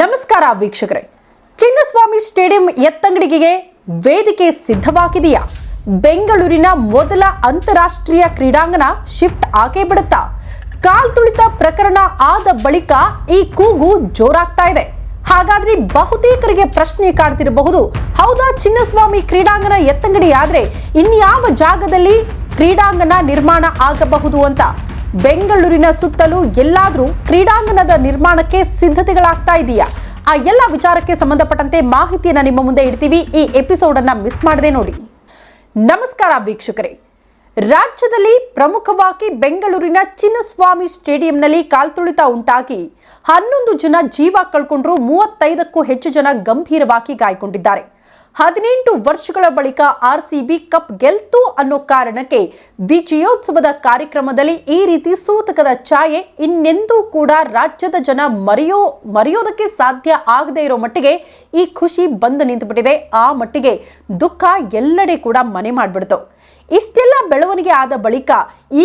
ನಮಸ್ಕಾರ ವೀಕ್ಷಕರೇ. ಚಿನ್ನಸ್ವಾಮಿ ಸ್ಟೇಡಿಯಂ ಎತ್ತಂಗಡಿಗೆ ವೇದಿಕೆ ಸಿದ್ಧವಾಗಿದೆಯಾ? ಬೆಂಗಳೂರಿನ ಮೊದಲ ಅಂತಾರಾಷ್ಟ್ರೀಯ ಕ್ರೀಡಾಂಗಣ ಶಿಫ್ಟ್ ಆಗೇ ಬಿಡುತ್ತಾ? ಕಾಲ್ತುಳಿತ ಪ್ರಕರಣ ಆದ ಬಳಿಕ ಈ ಕೂಗು ಜೋರಾಗ್ತಾ ಇದೆ. ಹಾಗಾದ್ರೆ ಬಹುತೇಕರಿಗೆ ಪ್ರಶ್ನೆ ಕಾಡ್ತಿರಬಹುದು, ಹೌದಾ ಚಿನ್ನಸ್ವಾಮಿ ಕ್ರೀಡಾಂಗಣ ಎತ್ತಂಗಡಿ ಆದ್ರೆ ಇನ್ಯಾವ ಜಾಗದಲ್ಲಿ ಕ್ರೀಡಾಂಗಣ ನಿರ್ಮಾಣ ಆಗಬಹುದು ಅಂತ? ಬೆಂಗಳೂರಿನ ಸುತ್ತಲೂ ಎಲ್ಲಾದರೂ ಕ್ರೀಡಾಂಗಣದ ನಿರ್ಮಾಣಕ್ಕೆ ಸಿದ್ಧತೆಗಳಾಗ್ತಾ ಇದೆಯಾ? ಆ ಎಲ್ಲ ವಿಚಾರಕ್ಕೆ ಸಂಬಂಧಪಟ್ಟಂತೆ ಮಾಹಿತಿಯನ್ನ ನಿಮ್ಮ ಮುಂದೆ ಇಡ್ತೀವಿ. ಈ ಎಪಿಸೋಡ್ ಅನ್ನ ಮಿಸ್ ಮಾಡದೆ ನೋಡಿ. ನಮಸ್ಕಾರ ವೀಕ್ಷಕರೇ. ರಾಜ್ಯದಲ್ಲಿ ಪ್ರಮುಖವಾಗಿ ಬೆಂಗಳೂರಿನ ಚಿನ್ನಸ್ವಾಮಿ ಸ್ಟೇಡಿಯಂನಲ್ಲಿ ಕಾಲ್ತುಳಿತ ಉಂಟಾಗಿ ಹನ್ನೊಂದು ಜನ ಜೀವ ಕಳ್ಕೊಂಡ್ರು ಮೂವತ್ತೈದಕ್ಕೂ ಹೆಚ್ಚು ಜನ ಗಂಭೀರವಾಗಿ ಗಾಯಗೊಂಡಿದ್ದಾರೆ. ಹದಿನೆಂಟು ವರ್ಷಗಳ ಬಳಿಕ ಆರ್ಸಿಬಿ ಕಪ್ ಗೆಲ್ತು ಅನ್ನೋ ಕಾರಣಕ್ಕೆ ವಿಜಯೋತ್ಸವದ ಕಾರ್ಯಕ್ರಮದಲ್ಲಿ ಈ ರೀತಿ ಸೂತಕದ ಛಾಯೆ ಇನ್ನೆಂದೂ ಕೂಡ ರಾಜ್ಯದ ಜನ ಮರೆಯೋ, ಮರೆಯೋದಕ್ಕೆ ಸಾಧ್ಯ ಆಗದೇ ಇರೋ ಮಟ್ಟಿಗೆ ಈ ಖುಷಿ ಬಂದು ನಿಂತುಬಿಟ್ಟಿದೆ. ಆ ಮಟ್ಟಿಗೆ ದುಃಖ ಎಲ್ಲೆಡೆ ಕೂಡ ಮನೆ ಮಾಡಿಬಿಡ್ತು. ಇಷ್ಟೆಲ್ಲ ಬೆಳವಣಿಗೆ ಆದ ಬಳಿಕ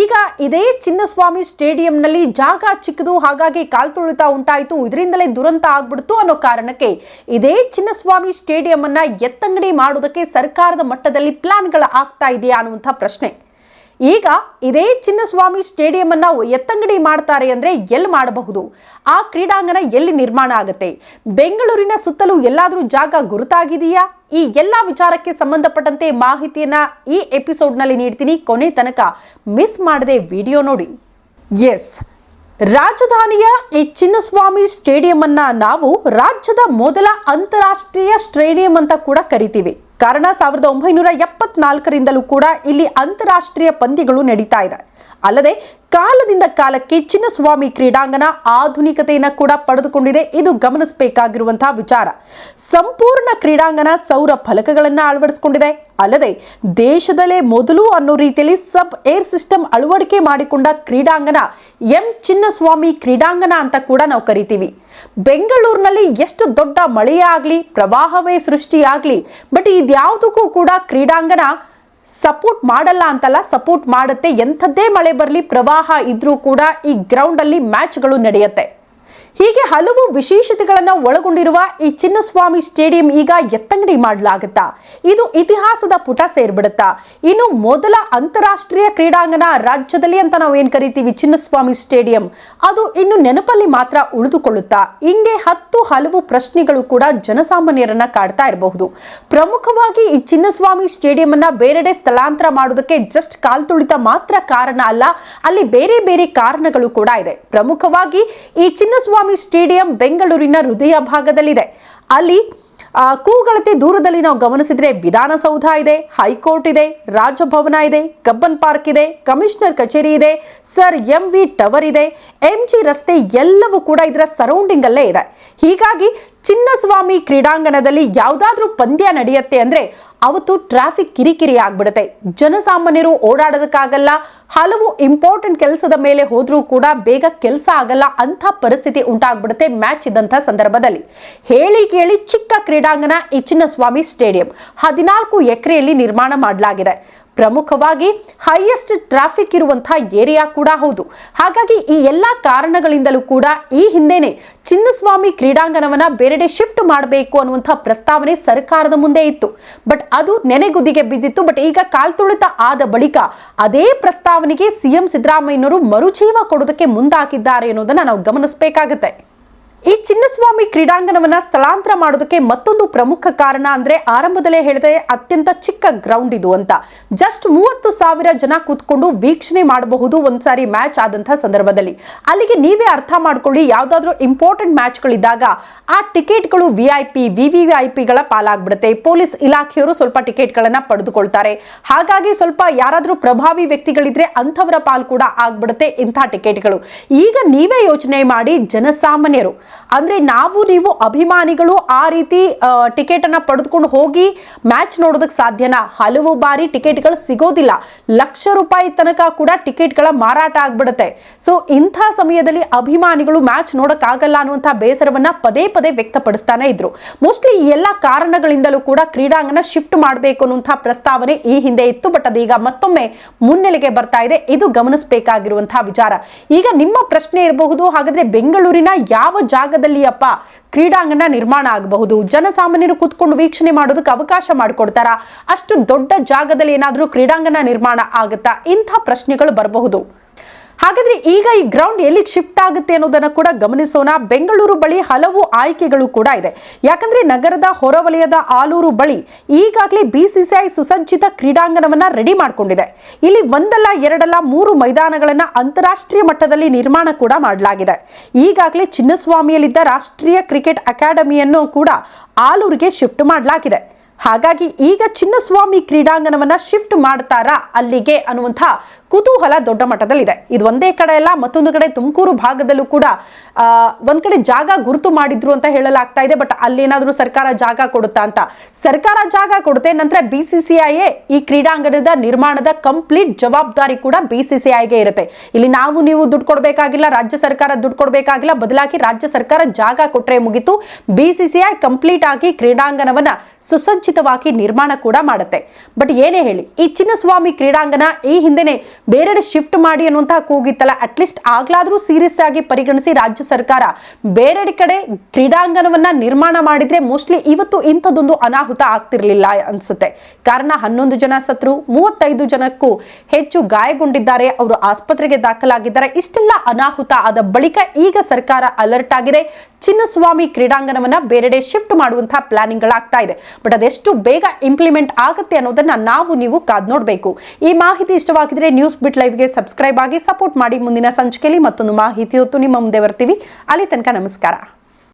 ಈಗ ಇದೇ ಚಿನ್ನಸ್ವಾಮಿ ಸ್ಟೇಡಿಯಂನಲ್ಲಿ ಜಾಗ ಚಿಕ್ಕದು ಹಾಗಾಗಿ ಕಾಲ್ತುಳಿತ ಉಂಟಾಯಿತು. ಇದರಿಂದಲೇ ದುರಂತ ಆಗ್ಬಿಡ್ತು ಅನ್ನೋ ಕಾರಣಕ್ಕೆ ಇದೇ ಚಿನ್ನಸ್ವಾಮಿ ಸ್ಟೇಡಿಯಂ ಅನ್ನ ಎತ್ತಂಗಡಿ ಮಾಡೋದಕ್ಕೆ ಸರ್ಕಾರದ ಮಟ್ಟದಲ್ಲಿ ಪ್ಲಾನ್ಗಳ ಆಗ್ತಾ ಇದೆಯಾ ಅನ್ನುವಂಥ ಪ್ರಶ್ನೆ. ಈಗ ಇದೇ ಚಿನ್ನಸ್ವಾಮಿ ಸ್ಟೇಡಿಯಂ ಅನ್ನ ಎತ್ತಂಗಡಿ ಮಾಡ್ತಾರೆ ಅಂದ್ರೆ ಎಲ್ಲಿ ಮಾಡಬಹುದು? ಆ ಕ್ರೀಡಾಂಗಣ ಎಲ್ಲಿ ನಿರ್ಮಾಣ ಆಗುತ್ತೆ? ಬೆಂಗಳೂರಿನ ಸುತ್ತಲೂ ಎಲ್ಲಾದರೂ ಜಾಗ ಗುರುತಾಗಿದೆಯಾ? ಈ ಎಲ್ಲ ವಿಚಾರಕ್ಕೆ ಸಂಬಂಧಪಟ್ಟಂತೆ ಮಾಹಿತಿಯನ್ನ ಈ ಎಪಿಸೋಡ್ನಲ್ಲಿ ನೀಡ್ತೀನಿ. ಕೊನೆ ತನಕ ಮಿಸ್ ಮಾಡದೆ ವಿಡಿಯೋ ನೋಡಿ. ಎಸ್. ರಾಜಧಾನಿಯ ಈ ಚಿನ್ನಸ್ವಾಮಿ ಸ್ಟೇಡಿಯಂ ಅನ್ನ ನಾವು ರಾಜ್ಯದ ಮೊದಲ ಅಂತಾರಾಷ್ಟ್ರೀಯ ಸ್ಟೇಡಿಯಂ ಅಂತ ಕೂಡ ಕರಿತೀವಿ. ಕಾರಣ ಸಾವಿರದ ಒಂಬೈನೂರ ಎಪ್ಪತ್ನಾಲ್ಕರಿಂದಲೂ ಕೂಡ ಇಲ್ಲಿ ಅಂತಾರಾಷ್ಟ್ರೀಯ ಪಂದ್ಯಗಳು ನಡೀತಾ ಇದೆ. ಅಲ್ಲದೆ ಕಾಲದಿಂದ ಕಾಲಕ್ಕೆ ಚಿನ್ನಸ್ವಾಮಿ ಕ್ರೀಡಾಂಗಣ ಆಧುನಿಕತೆಯನ್ನು ಕೂಡ ಪಡೆದುಕೊಂಡಿದೆ. ಇದು ಗಮನಿಸಬೇಕಾಗಿರುವಂತಹ ವಿಚಾರ. ಸಂಪೂರ್ಣ ಕ್ರೀಡಾಂಗಣ ಸೌರ ಫಲಕಗಳನ್ನು ಅಳವಡಿಸಿಕೊಂಡಿದೆ. ಅಲ್ಲದೆ ದೇಶದಲ್ಲೇ ಮೊದಲು ಅನ್ನೋ ರೀತಿಯಲ್ಲಿ ಸಬ್ ಏರ್ ಸಿಸ್ಟಮ್ ಅಳವಡಿಕೆ ಮಾಡಿಕೊಂಡ ಕ್ರೀಡಾಂಗಣ ಎಂ ಚಿನ್ನಸ್ವಾಮಿ ಕ್ರೀಡಾಂಗಣ ಅಂತ ಕೂಡ ನಾವು ಕರಿತೀವಿ. ಬೆಂಗಳೂರಿನಲ್ಲಿ ಎಷ್ಟು ದೊಡ್ಡ ಮಳೆಯೇ ಪ್ರವಾಹವೇ ಸೃಷ್ಟಿಯಾಗಲಿ, ಬಟ್ ಇದ್ಯಾವುದಕ್ಕೂ ಕೂಡ ಕ್ರೀಡಾಂಗಣ ಸಪೋರ್ಟ್ ಮಾಡಲ್ಲ ಅಂತಲ್ಲ, ಸಪೋರ್ಟ್ ಮಾಡುತ್ತೆ. ಎಂಥದ್ದೇ ಮಳೆ ಬರಲಿ, ಪ್ರವಾಹ ಇದ್ರೂ ಕೂಡ ಈ ಗ್ರೌಂಡಲ್ಲಿ ಮ್ಯಾಚ್ಗಳು ನಡೆಯುತ್ತೆ. ಹೀಗೆ ಹಲವು ವಿಶೇಷತೆಗಳನ್ನು ಒಳಗೊಂಡಿರುವ ಈ ಚಿನ್ನಸ್ವಾಮಿ ಸ್ಟೇಡಿಯಂ ಈಗ ಎತ್ತಂಗಡಿ ಮಾಡಲಾಗುತ್ತಾ? ಇದು ಇತಿಹಾಸದ ಪುಟ ಸೇರ್ಬಿಡುತ್ತಾ? ಇನ್ನು ಮೊದಲ ಅಂತಾರಾಷ್ಟ್ರೀಯ ಕ್ರೀಡಾಂಗಣ ರಾಜ್ಯದಲ್ಲಿ ಅಂತ ನಾವು ಏನು ಕರಿತೀವಿ ಚಿನ್ನಸ್ವಾಮಿ ಸ್ಟೇಡಿಯಂ? ಅದು ಇನ್ನು ನೆನಪಲ್ಲಿ ಮಾತ್ರ ಉಳಿದುಕೊಳ್ಳುತ್ತಾ? ಹಿಂಗೆ ಹತ್ತು ಹಲವು ಪ್ರಶ್ನೆಗಳು ಕೂಡ ಜನಸಾಮಾನ್ಯರನ್ನ ಕಾಡ್ತಾ ಇರಬಹುದು. ಪ್ರಮುಖವಾಗಿ ಈ ಚಿನ್ನಸ್ವಾಮಿ ಸ್ಟೇಡಿಯಂ ಅನ್ನ ಬೇರೆಡೆ ಸ್ಥಳಾಂತರ ಮಾಡೋದಕ್ಕೆ ಜಸ್ಟ್ ಕಾಲ್ತುಳಿತ ಮಾತ್ರ ಕಾರಣ ಅಲ್ಲ, ಅಲ್ಲಿ ಬೇರೆ ಬೇರೆ ಕಾರಣಗಳು ಕೂಡ ಇದೆ. ಪ್ರಮುಖವಾಗಿ ಈ ಚಿನ್ನಸ್ವಾಮಿ ಸ್ಟೇಡಿಯಂ ಬೆಂಗಳೂರಿನ ಹೃದಯ ಭಾಗದಲ್ಲಿದೆ. ಅಲ್ಲಿ ಕೂಗಳತೆ ದೂರದಲ್ಲಿ ನಾವು ಗಮನಿಸಿದ್ರೆ ವಿಧಾನಸೌಧ ಇದೆ, ಹೈಕೋರ್ಟ್ ಇದೆ, ರಾಜಭವನ ಇದೆ ಕಬ್ಬನ್ ಪಾರ್ಕ್ ಇದೆ, ಕಮಿಷನರ್ ಕಚೇರಿ ಇದೆ, ಸರ್ ಎಂ ವಿ ಟವರ್ ಇದೆ, ಎಂ ಜಿ ರಸ್ತೆ ಎಲ್ಲವೂ ಕೂಡ ಇದರ ಸರೌಂಡಿಂಗ್ ಅಲ್ಲೇ ಇದೆ. ಹೀಗಾಗಿ ಚಿನ್ನಸ್ವಾಮಿ ಕ್ರೀಡಾಂಗಣದಲ್ಲಿ ಯಾವುದಾದ್ರೂ ಪಂದ್ಯ ನಡೆಯುತ್ತೆ ಅಂದ್ರೆ ಅವತ್ತು ಟ್ರಾಫಿಕ್ ಕಿರಿಕಿರಿ ಆಗ್ಬಿಡುತ್ತೆ. ಜನಸಾಮಾನ್ಯರು ಓಡಾಡೋದಕ್ಕಾಗಲ್ಲ, ಹಲವು ಇಂಪಾರ್ಟೆಂಟ್ ಕೆಲಸದ ಮೇಲೆ ಹೋದ್ರೂ ಕೂಡ ಬೇಗ ಕೆಲಸ ಆಗಲ್ಲ ಅಂತ ಪರಿಸ್ಥಿತಿ ಉಂಟಾಗ್ಬಿಡುತ್ತೆ ಮ್ಯಾಚ್ ಇದ್ದಂಥ ಸಂದರ್ಭದಲ್ಲಿ. ಹೇಳಿ ಕೇಳಿ ಚಿಕ್ಕ ಕ್ರೀಡಾಂಗಣ ಈ ಚಿನ್ನಸ್ವಾಮಿ ಸ್ಟೇಡಿಯಂ ಹದಿನಾಲ್ಕು ಎಕರೆಯಲ್ಲಿ ನಿರ್ಮಾಣ ಮಾಡಲಾಗಿದೆ. ಪ್ರಮುಖವಾಗಿ ಹೈಯೆಸ್ಟ್ ಟ್ರಾಫಿಕ್ ಇರುವಂತಹ ಏರಿಯಾ ಕೂಡ ಹೌದು. ಹಾಗಾಗಿ ಈ ಎಲ್ಲ ಕಾರಣಗಳಿಂದಲೂ ಕೂಡ ಈ ಹಿಂದೆನೆ ಚಿನ್ನಸ್ವಾಮಿ ಕ್ರೀಡಾಂಗಣವನ್ನ ಬೇರೆಡೆ ಶಿಫ್ಟ್ ಮಾಡಬೇಕು ಅನ್ನುವಂತಹ ಪ್ರಸ್ತಾವನೆ ಸರ್ಕಾರದ ಮುಂದೆ ಇತ್ತು. ಬಟ್ ಅದು ನೆನೆಗುದಿಗೆ ಬಿದ್ದಿತ್ತು. ಬಟ್ ಈಗ ಕಾಲ್ತುಳಿತ ಆದ ಬಳಿಕ ಅದೇ ಪ್ರಸ್ತಾವನೆಗೆ ಸಿಎಂ ಸಿದ್ದರಾಮಯ್ಯನವರು ಮರುಜೀವ ಕೊಡೋದಕ್ಕೆ ಮುಂದಾಕಿದ್ದಾರೆ ಅನ್ನೋದನ್ನ ನಾವು ಗಮನಿಸಬೇಕಾಗುತ್ತೆ. ಈ ಚಿನ್ನಸ್ವಾಮಿ ಕ್ರೀಡಾಂಗಣವನ್ನ ಸ್ಥಳಾಂತರ ಮಾಡೋದಕ್ಕೆ ಮತ್ತೊಂದು ಪ್ರಮುಖ ಕಾರಣ ಅಂದ್ರೆ ಆರಂಭದಲ್ಲೇ ಹೇಳಿದೆ ಅತ್ಯಂತ ಚಿಕ್ಕ ಗ್ರೌಂಡ್ ಇದು ಅಂತ. ಜಸ್ಟ್ ಮೂವತ್ತು ಸಾವಿರ ಜನ ಕೂತ್ಕೊಂಡು ವೀಕ್ಷಣೆ ಮಾಡಬಹುದು ಒಂದ್ಸಾರಿ ಮ್ಯಾಚ್ ಆದಂತಹ ಸಂದರ್ಭದಲ್ಲಿ. ಅಲ್ಲಿಗೆ ನೀವೇ ಅರ್ಥ ಮಾಡ್ಕೊಳ್ಳಿ, ಯಾವುದಾದ್ರೂ ಇಂಪಾರ್ಟೆಂಟ್ ಮ್ಯಾಚ್ಗಳಿದ್ದಾಗ ಆ ಟಿಕೆಟ್ಗಳು V I P V V I ಪಿಗಳ ಪಾಲಾಗ್ಬಿಡುತ್ತೆ. ಪೊಲೀಸ್ ಇಲಾಖೆಯವರು ಸ್ವಲ್ಪ ಟಿಕೆಟ್ಗಳನ್ನು ಪಡೆದುಕೊಳ್ತಾರೆ. ಹಾಗಾಗಿ ಸ್ವಲ್ಪ ಯಾರಾದರೂ ಪ್ರಭಾವಿ ವ್ಯಕ್ತಿಗಳಿದ್ರೆ ಅಂಥವರ ಪಾಲ್ ಕೂಡ ಆಗ್ಬಿಡುತ್ತೆ ಇಂಥ ಟಿಕೆಟ್ಗಳು. ಈಗ ನೀವೇ ಯೋಚನೆ ಮಾಡಿ ಜನಸಾಮಾನ್ಯರು ಅಂದ್ರೆ ನಾವು ನೀವು ಅಭಿಮಾನಿಗಳು ಆ ರೀತಿ ಟಿಕೆಟ್ ಅನ್ನ ಪಡೆದುಕೊಂಡು ಹೋಗಿ ಮ್ಯಾಚ್ ನೋಡೋದಕ್ಕೆ ಸಾಧ್ಯನಾ? ಹಲವು ಬಾರಿ ಟಿಕೆಟ್ಗಳು ಸಿಗೋದಿಲ್ಲ. ಲಕ್ಷ ರೂಪಾಯಿ ತನಕ ಕೂಡ ಟಿಕೆಟ್ಗಳ ಮಾರಾಟ ಆಗ್ಬಿಡುತ್ತೆ. ಸೊ ಇಂಥ ಸಮಯದಲ್ಲಿ ಅಭಿಮಾನಿಗಳು ಮ್ಯಾಚ್ ನೋಡೋಕ್ಕಾಗಲ್ಲ ಅನ್ನುವಂಥ ಬೇಸರವನ್ನ ಪದೇ ಪದೇ ವ್ಯಕ್ತಪಡಿಸ್ತಾನೆ ಇದ್ರು. ಮೋಸ್ಟ್ಲಿ ಎಲ್ಲ ಕಾರಣಗಳಿಂದಲೂ ಕೂಡ ಕ್ರೀಡಾಂಗಣ ಶಿಫ್ಟ್ ಮಾಡಬೇಕು ಅನ್ನುವಂಥ ಪ್ರಸ್ತಾವನೆ ಈ ಹಿಂದೆ ಇತ್ತು. ಬಟ್ ಅದೀಗ ಮತ್ತೊಮ್ಮೆ ಮುನ್ನೆಲೆಗೆ ಬರ್ತಾ ಇದೆ. ಇದು ಗಮನಿಸಬೇಕಾಗಿರುವಂತಹ ವಿಚಾರ. ಈಗ ನಿಮ್ಮ ಪ್ರಶ್ನೆ ಇರಬಹುದು, ಹಾಗಾದ್ರೆ ಬೆಂಗಳೂರಿನ ಯಾವ ಜಾಗದಲ್ಲಿ ಅಪ್ಪ. ಕ್ರೀಡಾಂಗಣ ನಿರ್ಮಾಣ ಆಗಬಹುದು. ಜನಸಾಮಾನ್ಯರು ಕೂತ್ಕೊಂಡು ವೀಕ್ಷಣೆ ಮಾಡೋದಕ್ಕೆ ಅವಕಾಶ ಮಾಡಿಕೊಡ್ತಾರಾ? ಅಷ್ಟು ದೊಡ್ಡ ಜಾಗದಲ್ಲಿ ಏನಾದರೂ ಕ್ರೀಡಾಂಗಣ ನಿರ್ಮಾಣ ಆಗುತ್ತಾ? ಇಂಥ ಪ್ರಶ್ನೆಗಳು ಬರಬಹುದು. ಹಾಗಾದ್ರೆ ಈಗ ಈ ಗ್ರೌಂಡ್ ಎಲ್ಲಿಗೆ ಶಿಫ್ಟ್ ಆಗುತ್ತೆ ಅನ್ನೋದನ್ನ ಕೂಡ ಗಮನಿಸೋಣ. ಬೆಂಗಳೂರು ಬಳಿ ಹಲವು ಆಯ್ಕೆಗಳು ಕೂಡ ಇದೆ. ಯಾಕಂದ್ರೆ ನಗರದ ಹೊರವಲಯದ ಆಲೂರು ಬಳಿ ಈಗಾಗಲೇ ಬಿಸಿಸಿಐ ಸುಸಜ್ಜಿತ ಕ್ರೀಡಾಂಗಣವನ್ನ ರೆಡಿ ಮಾಡಿಕೊಂಡಿದೆ. ಇಲ್ಲಿ ಒಂದಲ್ಲ, ಎರಡಲ್ಲ, ಮೂರು ಮೈದಾನಗಳನ್ನ ಅಂತಾರಾಷ್ಟ್ರೀಯ ಮಟ್ಟದಲ್ಲಿ ನಿರ್ಮಾಣ ಕೂಡ ಮಾಡಲಾಗಿದೆ. ಈಗಾಗಲೇ ಚಿನ್ನಸ್ವಾಮಿಯಲ್ಲಿದ್ದ ರಾಷ್ಟ್ರೀಯ ಕ್ರಿಕೆಟ್ ಅಕಾಡೆಮಿಯನ್ನು ಕೂಡ ಆಲೂರಿಗೆ ಶಿಫ್ಟ್ ಮಾಡಲಾಗಿದೆ. ಹಾಗಾಗಿ ಈಗ ಚಿನ್ನಸ್ವಾಮಿ ಕ್ರೀಡಾಂಗಣವನ್ನ ಶಿಫ್ಟ್ ಮಾಡ್ತಾರಾ ಅಲ್ಲಿಗೆ ಅನ್ನುವಂಥ ಕುತೂಹಲ ದೊಡ್ಡ ಮಟ್ಟದಲ್ಲಿದೆ. ಇದು ಒಂದೇ ಕಡೆ ಅಲ್ಲ, ಮತ್ತೊಂದು ಕಡೆ ತುಮಕೂರು ಭಾಗದಲ್ಲೂ ಕೂಡ ಒಂದು ಕಡೆ ಜಾಗ ಗುರುತು ಮಾಡಿದ್ರು ಅಂತ ಹೇಳಲಾಗ್ತಾ ಇದೆ, ಬಟ್ ಏನಾದರೂ ಸರ್ಕಾರ ಜಾಗ ಕೊಡುತ್ತಾ ಅಂತ. ಸರ್ಕಾರ ಜಾಗ ಕೊಡುತ್ತೆ ನಂತರ ಬಿ ಸಿ ಸಿ ಈ ಕ್ರೀಡಾಂಗಣದ ನಿರ್ಮಾಣದ ಕಂಪ್ಲೀಟ್ ಜವಾಬ್ದಾರಿ ಕೂಡ ಬಿ ಸಿ ಸಿ ಐಗೆ ಇರುತ್ತೆ. ಇಲ್ಲಿ ನಾವು ನೀವು ದುಡ್ಡು ಕೊಡಬೇಕಾಗಿಲ್ಲ, ರಾಜ್ಯ ಸರ್ಕಾರ ದುಡ್ಡು ಕೊಡಬೇಕಾಗಿಲ್ಲ, ಬದಲಾಗಿ ರಾಜ್ಯ ಸರ್ಕಾರ ಜಾಗ ಕೊಟ್ಟರೆ ಮುಗಿತು. B C C I complete ಆಗಿ ಕ್ರೀಡಾಂಗಣವನ್ನು ಸುಸಜ್ಜಿತವಾಗಿ ನಿರ್ಮಾಣ ಕೂಡ ಮಾಡುತ್ತೆ. ಬಟ್ ಏನೇ ಹೇಳಿ, ಈ ಚಿನ್ನಸ್ವಾಮಿ ಕ್ರೀಡಾಂಗಣ ಈ ಹಿಂದೆನೆ ಬೇರೆಡೆ ಶಿಫ್ಟ್ ಮಾಡಿ ಅನ್ನುವಂತಹ ಕೂಗಿತ್ತಲ್ಲ. ಅಟ್ಲೀಸ್ಟ್ ಆಗ್ಲಾದ್ರೂ ಸೀರಿಯಸ್ ಆಗಿ ಪರಿಗಣಿಸಿ ರಾಜ್ಯ ಸರ್ಕಾರ ಬೇರೆಡೆ ಕಡೆ ಕ್ರೀಡಾಂಗಣವನ್ನ ನಿರ್ಮಾಣ ಮಾಡಿದ್ರೆ ಮೋಸ್ಟ್ಲಿ ಇವತ್ತು ಇಂಥದ್ದೊಂದು ಅನಾಹುತ ಆಗ್ತಿರ್ಲಿಲ್ಲ ಅನ್ಸುತ್ತೆ. ಕಾರಣ ಹನ್ನೊಂದು ಜನ ಸತ್ರು, ಮೂವತ್ತೈದು ಜನಕ್ಕೂ ಹೆಚ್ಚು ಗಾಯಗೊಂಡಿದ್ದಾರೆ. ಅವರು ಆಸ್ಪತ್ರೆಗೆ ದಾಖಲಾಗಿದ್ದಾರೆ. ಇಷ್ಟೆಲ್ಲ ಅನಾಹುತ ಆದ ಬಳಿಕ ಈಗ ಸರ್ಕಾರ ಅಲರ್ಟ್ ಆಗಿದೆ. ಚಿನ್ನಸ್ವಾಮಿ ಕ್ರೀಡಾಂಗಣವನ್ನ ಬೇರೆಡೆ ಶಿಫ್ಟ್ ಮಾಡುವಂತಹ ಪ್ಲಾನಿಂಗ್ ಆಗ್ತಾ ಇದೆ. ಬಟ್ ಅದೆಷ್ಟು ಬೇಗ ಇಂಪ್ಲಿಮೆಂಟ್ ಆಗುತ್ತೆ ಅನ್ನೋದನ್ನ ನಾವು, ನೀವು ಕಾದ್ ನೋಡಬೇಕು. ಈ ಮಾಹಿತಿ ಇಷ್ಟವಾಗಿದ್ರೆ ನ್ಯೂಸ್ ಬಿಟ್ ಲೈವ್ಗೆ ಸಬ್ಸ್ಕ್ರೈಬ್ ಆಗಿ ಸಪೋರ್ಟ್ ಮಾಡಿ. ಮುಂದಿನ ಸಂಚಿಕೆಯಲ್ಲಿ ಮತ್ತೊಂದು ಮಾಹಿತಿ ಹೊತ್ತು ನಿಮ್ಮ ಮುಂದೆ ಬರ್ತೀವಿ. ಅಲ್ಲಿ ತನಕ ನಮಸ್ಕಾರ.